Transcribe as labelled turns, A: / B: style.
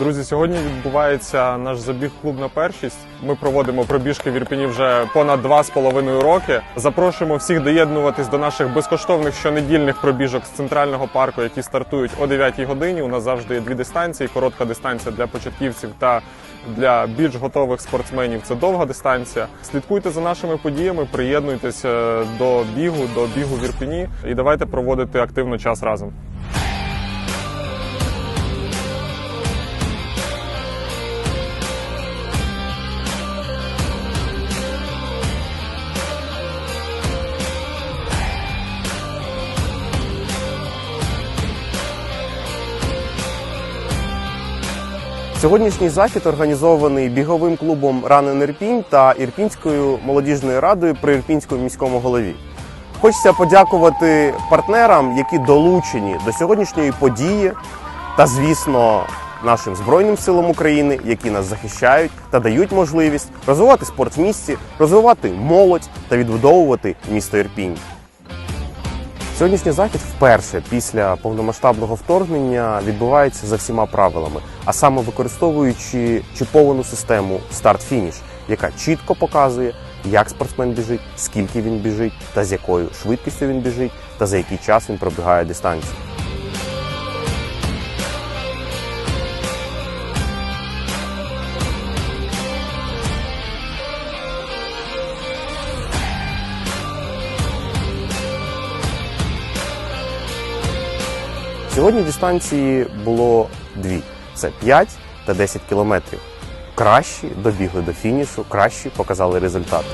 A: Друзі, сьогодні відбувається наш забіг клуб на першість. Ми проводимо пробіжки в Ірпіні вже понад два з половиною роки. Запрошуємо всіх доєднуватись до наших безкоштовних щонедільних пробіжок з центрального парку, які стартують о 9 годині. У нас завжди є дві дистанції: коротка дистанція для початківців та для більш готових спортсменів. Це довга дистанція. Слідкуйте за нашими подіями, приєднуйтесь е, до бігу, до бігу в Ірпіні і давайте проводити активно час разом.
B: Сьогоднішній захід організований біговим клубом Ранен Ірпінь та Ірпінською молодіжною радою при Ірпінському міському голові. Хочеться подякувати партнерам, які долучені до сьогоднішньої події, та, звісно, нашим Збройним силам України, які нас захищають та дають можливість розвивати спорт в місті, розвивати молодь та відбудовувати місто Ірпінь. Сьогоднішній захід вперше після повномасштабного вторгнення відбувається за всіма правилами, а саме використовуючи чіповану систему старт-фініш, яка чітко показує, як спортсмен біжить, скільки він біжить, та з якою швидкістю він біжить, та за який час він пробігає дистанцію. Сьогодні дистанції було дві: це 5 та 10 кілометрів. Кращі добігли до фінішу, кращі показали результати.